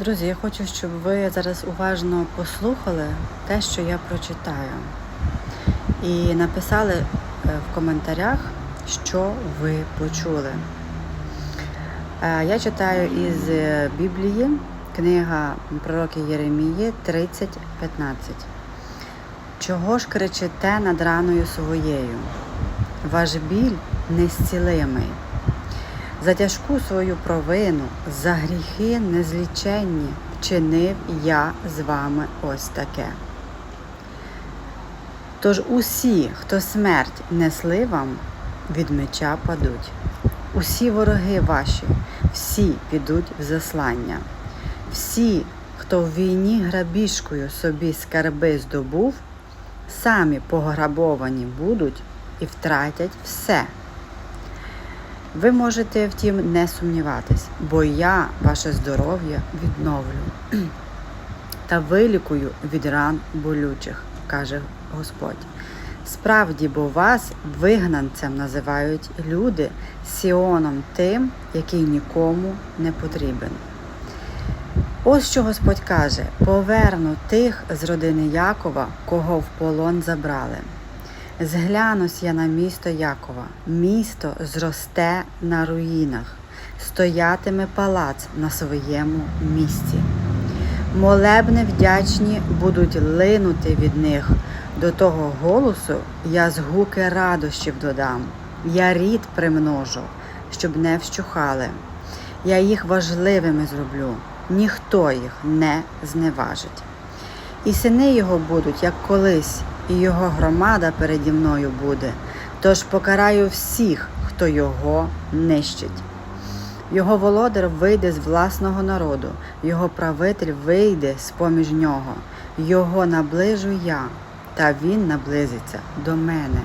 Друзі, я хочу, щоб ви зараз уважно послухали те, що я прочитаю, і написали е, в коментарях, що ви почули. Е, Я читаю із е, Біблії, книга пророки Єремії 30.15. Чого ж кричите над раною своєю? Ваш біль незцілимий. За тяжку свою провину, за гріхи незліченні вчинив я з вами ось таке. Тож усі, хто смерть несли вам, від меча падуть. Усі вороги ваші, всі підуть в заслання. Всі, хто в війні грабіжкою собі скарби здобув, самі пограбовані будуть і втратять все. Ви можете, втім, не сумніватись, бо я ваше здоров'я відновлю та вилікую від ран болючих, каже Господь. Справді, бо вас вигнанцем називають люди Сіоном тим, який нікому не потрібен. Ось що Господь каже: поверну тих з родини Якова, кого в полон забрали. Зглянусь я на місто Якова, місто зросте на руїнах, стоятиме палац на своєму місці. Молебне вдячні будуть линути від них. До того голосу я згуки радощів додам, я рід примножу, щоб не вщухали. Я їх важливими зроблю, ніхто їх не зневажить. І сини його будуть, як колись, і його громада переді мною буде. Тож покараю всіх, хто його нищить. Його володар вийде з власного народу, його правитель вийде з поміж нього. Його наближу я, та він наблизиться до мене.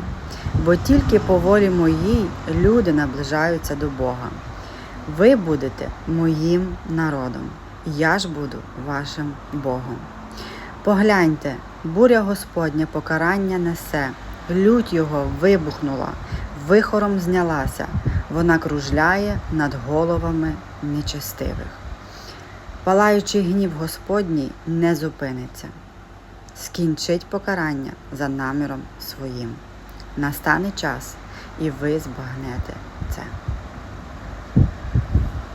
Бо тільки по волі моїй люди наближаються до Бога. Ви будете моїм народом, я ж буду вашим Богом. Погляньте, буря Господня покарання несе, лють його вибухнула, вихором знялася, вона кружляє над головами нечестивих. Палаючий гнів Господній не зупиниться, скінчить покарання за наміром своїм. Настане час, і ви збагнете це.